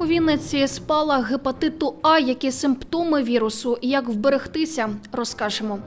У Вінниці спалах гепатиту А, які симптоми вірусу, і як вберегтися, розкажемо.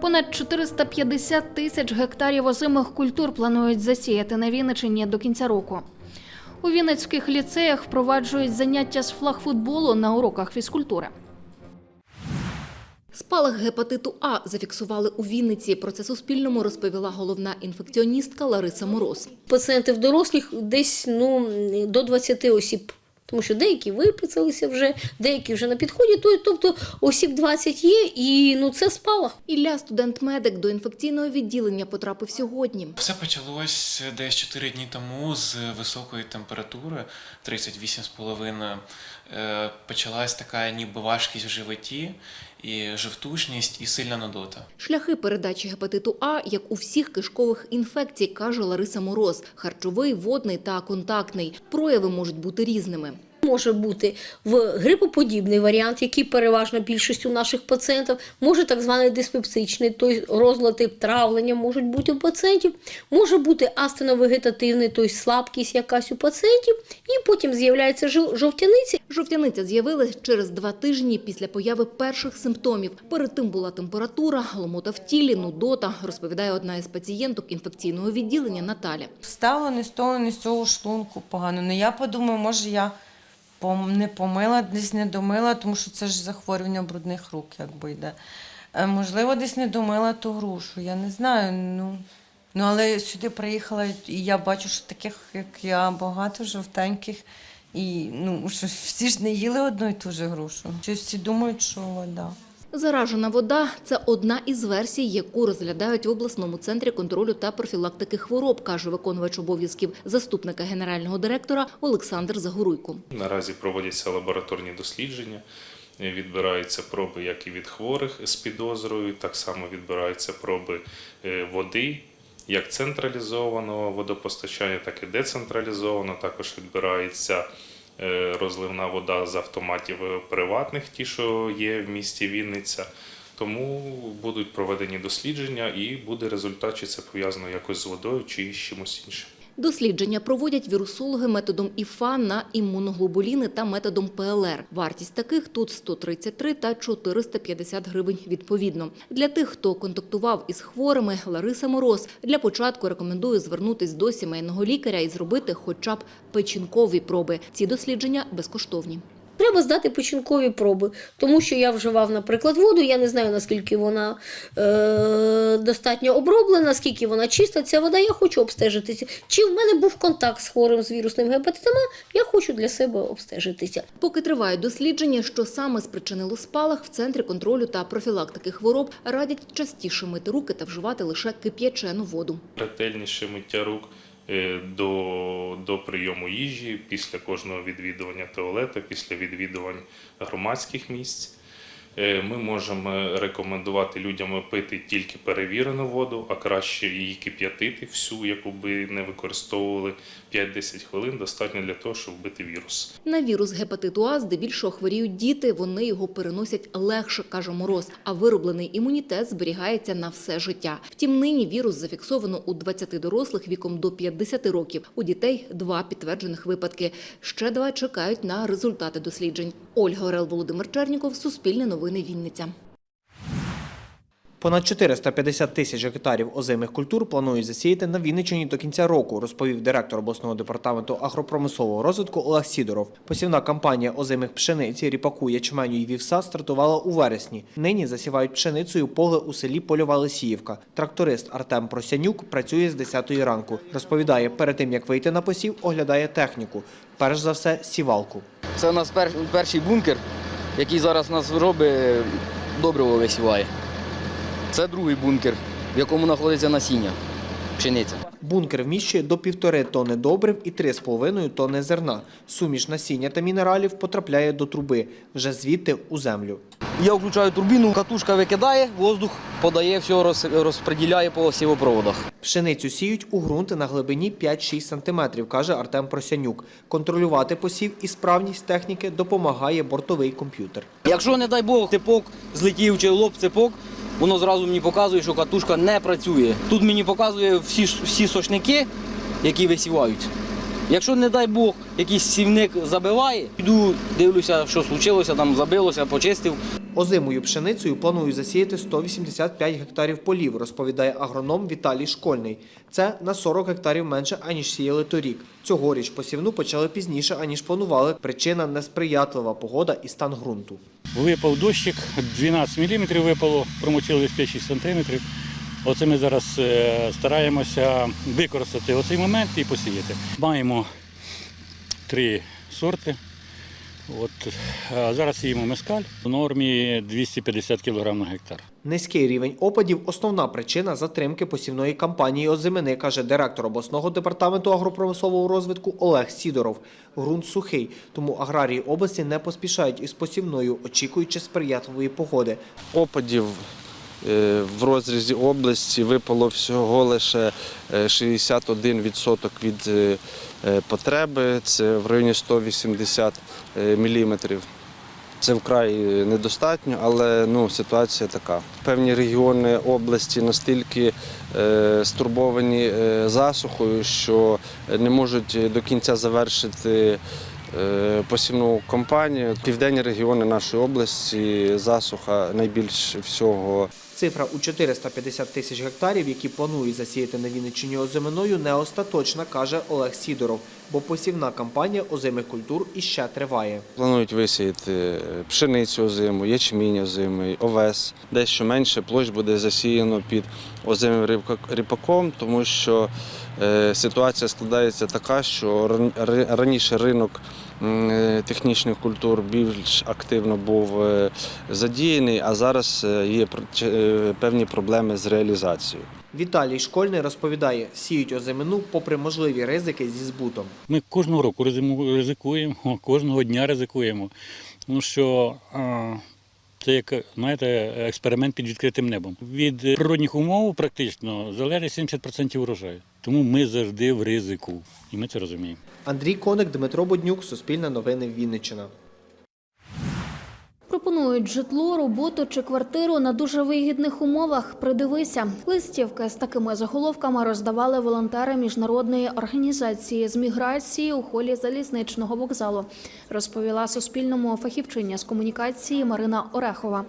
Понад 450 тисяч гектарів озимих культур планують засіяти на Вінниччині до кінця року. У Вінницьких ліцеях впроваджують заняття з флагфутболу на уроках фізкультури. Спалах гепатиту А зафіксували у Вінниці. Про це Суспільному розповіла головна інфекціоністка Лариса Мороз. пацієнтів дорослих десь ну, до 20 осіб. Тому що деякі виписалися вже, деякі вже на підході. То- Тобто осіб 20 є, і ну це спалах. Ілля, студент-медик, до інфекційного відділення потрапив сьогодні. Все почалось десь 4 дні тому з високої температури 38,5. Е, Почалась така ніби важкість в животі, і жовтушність, і сильна нудота. Шляхи передачі гепатиту А, як у всіх кишкових інфекцій, каже Лариса Мороз: харчовий, водний та контактний. Прояви можуть бути різними. Може бути в грипоподібний варіант, який переважно більшістю наших пацієнтів, може так званий диспепсичний, тобто розлади травлення можуть бути у пацієнтів, може бути астеновегетативний, тобто слабкість якась у пацієнтів, і потім з'являється жов- жовтяниця, Жовтяниця з'явилась через два тижні після появи перших симптомів. Перед тим була температура, ломота в тілі, нудота, розповідає одна із пацієнток інфекційного відділення Наталя. Стало не з того, не з цього шлунку погано. Ну я подумаю, може я не помила, десь не домила, тому що це ж захворювання брудних рук, якби йде. Е, Можливо, десь не домила ту грушу. Я не знаю. Ну, ну але сюди приїхала, і я бачу, що таких, як я, багато жовтеньких. І ну, що всі ж не їли одну і ту ж грушу. Щось всі думають, що вода. Заражена вода це одна із версій, яку розглядають в обласному центрі контролю та профілактики хвороб, каже виконувач обов'язків заступника генерального директора Олександр Загоруйко. Наразі проводяться лабораторні дослідження. Відбираються проби як і від хворих з підозрою, так само відбираються проби е, води, як централізованого водопостачання, так і децентралізовано. Також відбирається розливна вода з автоматів е, приватних, ті, що є в місті Вінниця. Тому будуть проведені дослідження, і буде результат, чи це пов'язано якось з водою, чи з чимось іншим. Дослідження проводять вірусологи методом ІФА на імуноглобуліни та методом ПЛР. Вартість таких тут 133 та 450 гривень відповідно. Для тих, хто контактував із хворими, Лариса Мороз для початку рекомендує звернутись до сімейного лікаря і зробити хоча б печінкові проби. Ці дослідження безкоштовні. Треба здати печінкові проби, тому що я вживав, наприклад, воду. Я не знаю, наскільки вона е, достатньо оброблена, скільки вона чиста. Ця вода, я хочу обстежитися. Чи в мене був контакт з хворим з вірусним гепатитом, я хочу для себе обстежитися. Поки тривають дослідження, що саме спричинило спалах, в центрі контролю та профілактики хвороб радять частіше мити руки та вживати лише кип'ячену воду. ретельніше миття рук до, до прийому їжі, після кожного відвідування туалету, після відвідувань громадських місць. Е, Ми можемо рекомендувати людям пити тільки перевірену воду, а краще її кип'ятити всю, яку би не використовували 5-10 хвилин, достатньо для того, щоб вбити вірус. На вірус гепатиту А здебільшого хворіють діти, вони його переносять легше, каже Мороз, а вироблений імунітет зберігається на все життя. Втім, нині вірус зафіксовано у 20 дорослих віком до 50 років. У дітей два підтверджених випадки. Ще два чекають на результати досліджень. Ольга Орел, Володимир Черніков, Суспільне новини Вінниця. Понад 450 тисяч гектарів озимих культур планують засіяти на Вінниччині до кінця року, розповів директор обласного департаменту агропромислового розвитку Олег Сідоров. Посівна кампанія озимих пшениці, ріпаку, ячменю і вівса стартувала у вересні. Нині засівають пшеницею поле у селі Польова Лисіївка. Тракторист Артем Просянюк працює з 10 ранку. Розповідає, перед тим як вийти на посів, оглядає техніку. Перш за все, сівалку. Це у нас пер- перший бункер, який зараз у нас робить добриво висіває. Це другий бункер, в якому знаходиться насіння, пшениця. Бункер вміщує до півтори тонни добрив і 3,5 тонни зерна. Суміш насіння та мінералів потрапляє до труби, вже звідти у землю. Я включаю турбіну, катушка викидає, воздух подає, все роз- розподіляє по сівопроводах. Пшеницю сіють у ґрунт на глибині 5-6 см, каже Артем Просянюк. Контролювати посів і справність техніки допомагає бортовий комп'ютер. Якщо, не дай Бог, цепок злетів чи лоб цепок, воно зразу мені показує, що катушка не працює. Тут мені показує всі, всі сошники, які висівають. Якщо, не дай Бог, якийсь сівник забиває, йду, дивлюся, що случилося, там забилося, почистив. Озимою пшеницею планують засіяти 185 гектарів полів, розповідає агроном Віталій Школьний. Це на 40 гектарів менше, аніж сіяли торік. Цьогоріч посівну почали пізніше, аніж планували. Причина – несприятлива погода і стан ґрунту. Випав дощик, 12 мм випало, промочили десь 5-6 см. Оце ми зараз е, стараємося використати оцей момент і посіяти. Маємо три сорти. От, а зараз їмо мескаль в нормі 250 кг на гектар. Низький рівень опадів – основна причина затримки посівної кампанії озимини, каже директор обласного департаменту агропромислового розвитку Олег Сідоров. Грунт сухий, тому аграрії області не поспішають із посівною, очікуючи сприятливої погоди. опадів в розрізі області випало всього лише е, 61% від е, е, потреби, це в районі 180 мм. Це вкрай недостатньо, але ну, ситуація така. Певні регіони області настільки е, стурбовані е, засухою, що не можуть до кінця завершити е, посівну кампанію. Південні регіони нашої області засуха найбільш всього Цифра у 450 тисяч гектарів, які планують засіяти на Вінниччині озиминою, не остаточна, каже Олег Сідоров, бо посівна кампанія озимих культур іще триває. Планують висіяти пшеницю озиму, ячмінь озимий, овес. Дещо менше площ буде засіяно під озимим ріпаком, тому що е, ситуація складається така, що раніше ринок е, технічних культур більш активно був е, задіяний, а зараз е, є е, певні проблеми з реалізацією. Віталій Школьний розповідає, сіють озимину попри можливі ризики зі збутом. Ми кожного року ризикуємо, кожного дня ризикуємо. Тому що це як знаєте, експеримент під відкритим небом. Від природних умов практично залежить 70% урожаю. Тому ми завжди в ризику, і ми це розуміємо. Андрій Коник, Дмитро Боднюк, Суспільне новини Вінниччина. Пропонують житло, роботу чи квартиру на дуже вигідних умовах. Придивися. Листівки з такими заголовками роздавали волонтери міжнародної організації з міграції у холі залізничного вокзалу. Розповіла Суспільному фахівчиня з комунікації Марина Орехова.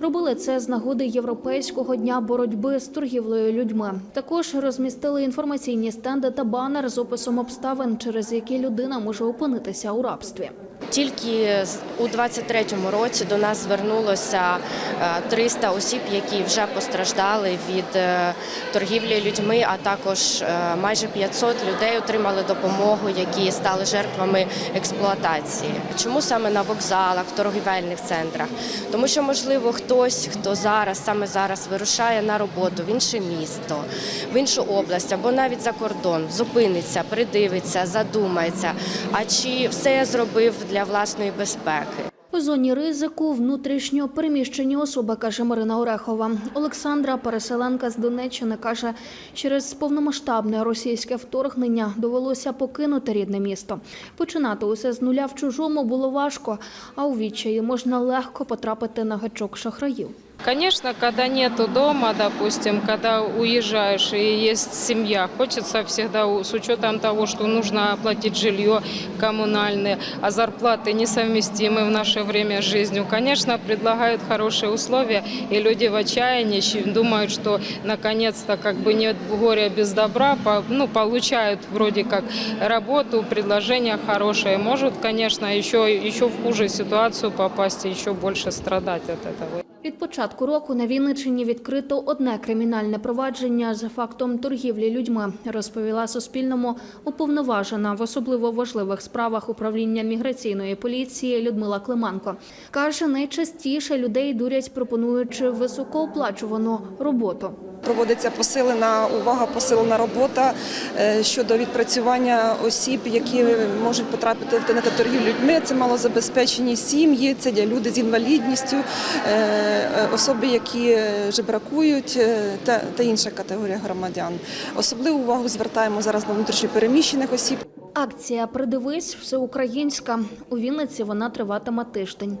Робили це з нагоди Європейського дня боротьби з торгівлею людьми. Також розмістили інформаційні стенди та банер з описом обставин, через які людина може опинитися у рабстві. Тільки у 23-му році до нас звернулося е, 300 осіб, які вже постраждали від е, торгівлі людьми, а також е, майже 500 людей отримали допомогу, які стали жертвами експлуатації. Чому саме на вокзалах, в торгівельних центрах? Тому що, можливо, хтось, хто зараз, саме зараз вирушає на роботу в інше місто, в іншу область або навіть за кордон, зупиниться, придивиться, задумається. А чи все зробив для власної безпеки? У зоні ризику внутрішньо переміщені особи, каже Марина Орехова. Олександра, переселенка з Донеччини, каже, через повномасштабне російське вторгнення довелося покинути рідне місто. Починати усе з нуля в чужому було важко, а у відчаї можна легко потрапити на гачок шахраїв. Конечно, когда нету дома, допустим, когда уезжаешь и есть семья, хочется всегда, с учетом того, что нужно оплатить жилье коммунальное, а зарплаты несовместимы в наше время с жизнью, конечно, предлагают хорошие условия, и люди в отчаянии думают, что наконец-то как бы нет горя без добра, ну, получают вроде как работу, предложения хорошие, может, конечно, еще, еще в хуже ситуацию попасть и еще больше страдать от этого. Від початку року на Вінниччині відкрито одне кримінальне провадження за фактом торгівлі людьми, розповіла Суспільному уповноважена в особливо важливих справах управління міграційної поліції Людмила Климанко. Каже, найчастіше людей дурять, пропонуючи високооплачувану роботу. Проводиться посилена увага, посилена робота е, щодо відпрацювання осіб, які можуть потрапити в на торгівлю людьми. Це малозабезпечені сім'ї, це люди з інвалідністю, е, е, особи, які жебракують та інша категорія громадян. Особливу увагу звертаємо зараз на внутрішньопереміщених осіб. Акція Придивись всеукраїнська. У Вінниці вона триватиме тиждень.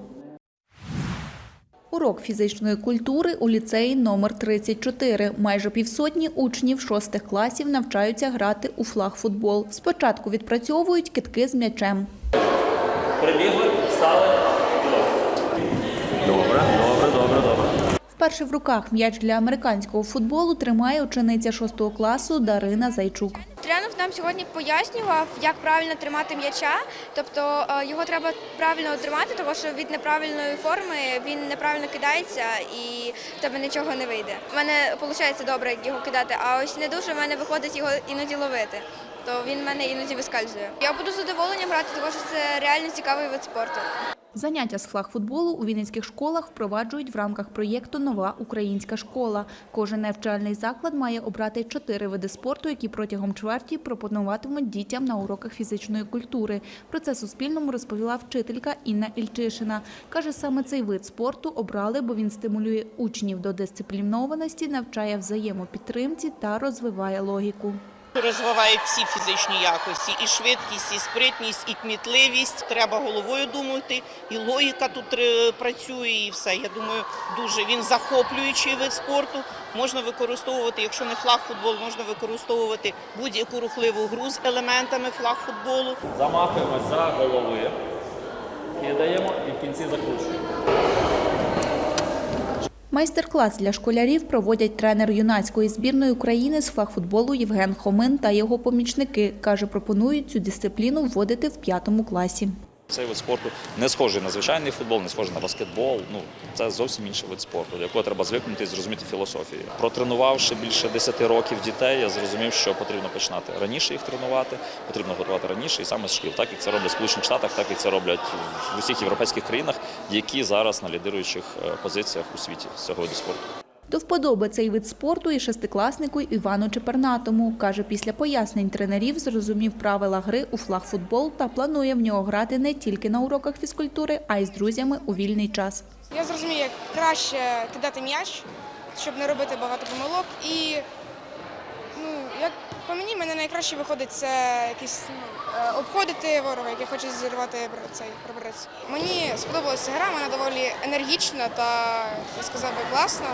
Урок фізичної культури у ліцеї номер 34. Майже півсотні учнів шостих класів навчаються грати у флагфутбол. Спочатку відпрацьовують китки з м'ячем. Прибігли, стали. Добре, добре, добре, добре. Вперше в руках м'яч для американського футболу тримає учениця шостого класу Дарина Зайчук. Тренер нам сьогодні пояснював, як правильно тримати м'яча. Тобто е, його треба правильно тримати, тому що від неправильної форми він неправильно кидається і в тебе нічого не вийде. У мене виходить добре його кидати, а ось не дуже в мене виходить його іноді ловити. То він в мене іноді вискальзує. Я буду з задоволенням грати, тому що це реально цікавий вид спорту. Заняття з флагфутболу у вінницьких школах впроваджують в рамках проєкту Нова українська школа. Кожен навчальний заклад має обрати чотири види спорту, які протягом чверті пропонуватимуть дітям на уроках фізичної культури. Про це Суспільному розповіла вчителька Інна Ільчишина. Каже, саме цей вид спорту обрали, бо він стимулює учнів до дисциплінованості, навчає взаємопідтримці та розвиває логіку. Розвивають всі фізичні якості, і швидкість, і спритність, і кмітливість. Треба головою думати, і логіка тут е, працює, і все. Я думаю, дуже він захоплюючий вид спорту. Можна використовувати, якщо не флаг-футбол, можна використовувати будь-яку рухливу гру з елементами флаг-футболу. Замахуємось за голови. Кидаємо і в кінці закручуємо. Майстер-клас для школярів проводять тренер юнацької збірної України з флагфутболу Євген Хомин та його помічники. Каже, пропонують цю дисципліну вводити в п'ятому класі. Цей вид спорту не схожий на звичайний футбол, не схожий на баскетбол. Ну це зовсім інший вид спорту, до якого треба звикнути і зрозуміти філософію. Протренувавши більше 10 років дітей, я зрозумів, що потрібно починати раніше їх тренувати, потрібно готувати раніше і саме з шкіл, так як це роблять в Сполучених Штатах, так як це роблять в усіх європейських країнах, які зараз на лідируючих е, позиціях у світі з цього виду спорту. До вподоби цей вид спорту і шестикласнику Івану Чепернатому. Каже, після пояснень тренерів зрозумів правила гри у флагфутбол та планує в нього грати не тільки на уроках фізкультури, а й з друзями у вільний час. Я зрозумів, як краще кидати м'яч, щоб не робити багато помилок. І ну, як по мені, мене найкраще виходить це якісь ну, е, обходити ворога, який хоче зірвати цей приборець. Мені сподобалася гра, вона доволі енергічна та я сказав би класна.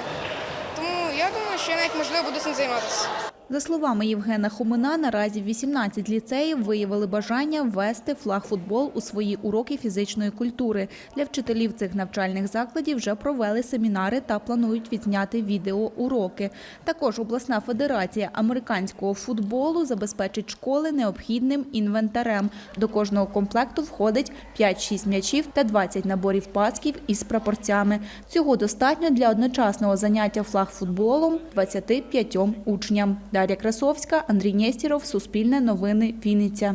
Тому я думаю, що я навіть можливо буду цим займатися. За словами Євгена Хомина, наразі 18 ліцеїв виявили бажання ввести флагфутбол у свої уроки фізичної культури. Для вчителів цих навчальних закладів вже провели семінари та планують відзняти відеоуроки. Також обласна федерація американського футболу забезпечить школи необхідним інвентарем. До кожного комплекту входить 5-6 м'ячів та 20 наборів пасків із прапорцями. Цього достатньо для одночасного заняття флагфутболом 25 учням. Дар'я Красовська, Андрій Нєстіров, Суспільне новини, Вінниця.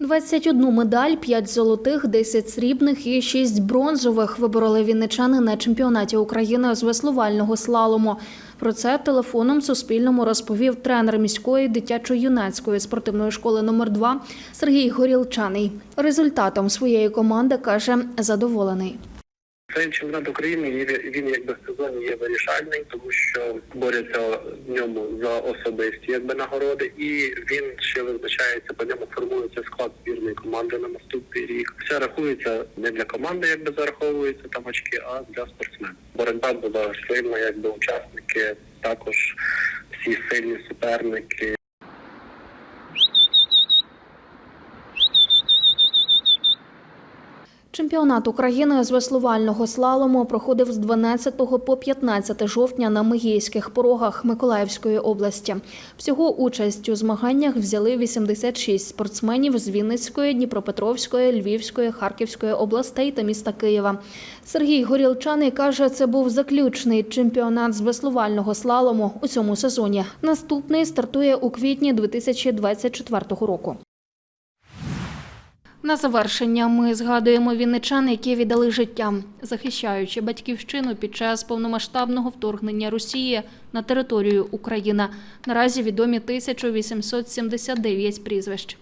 21 медаль, 5 золотих, 10 срібних і 6 бронзових вибороли вінничани на чемпіонаті України з веслувального слалому. Про це телефоном Суспільному розповів тренер міської дитячо-юнацької спортивної школи номер 2 Сергій Горілчаний. Результатом своєї команди каже задоволений. Цей чемпіонат України він, він якби в сезоні є вирішальний, тому що борються в ньому за особисті якби нагороди, і він ще визначається, по ньому формується склад збірної команди на наступний рік. Все рахується не для команди, якби зараховуються там очки, а для спортсменів. Боротьба була сильна, якби учасники також всі сильні суперники. Чемпіонат України з веслувального слалому проходив з 12 по 15 жовтня на Мигійських порогах Миколаївської області. Всього участь у змаганнях взяли 86 спортсменів з Вінницької, Дніпропетровської, Львівської, Харківської областей та міста Києва. Сергій Горілчаний каже, це був заключний чемпіонат з веслувального слалому у цьому сезоні. Наступний стартує у квітні 2024 року. На завершення ми згадуємо вінничан, які віддали життя, захищаючи батьківщину під час повномасштабного вторгнення Росії на територію України. Наразі відомі 1879 прізвищ.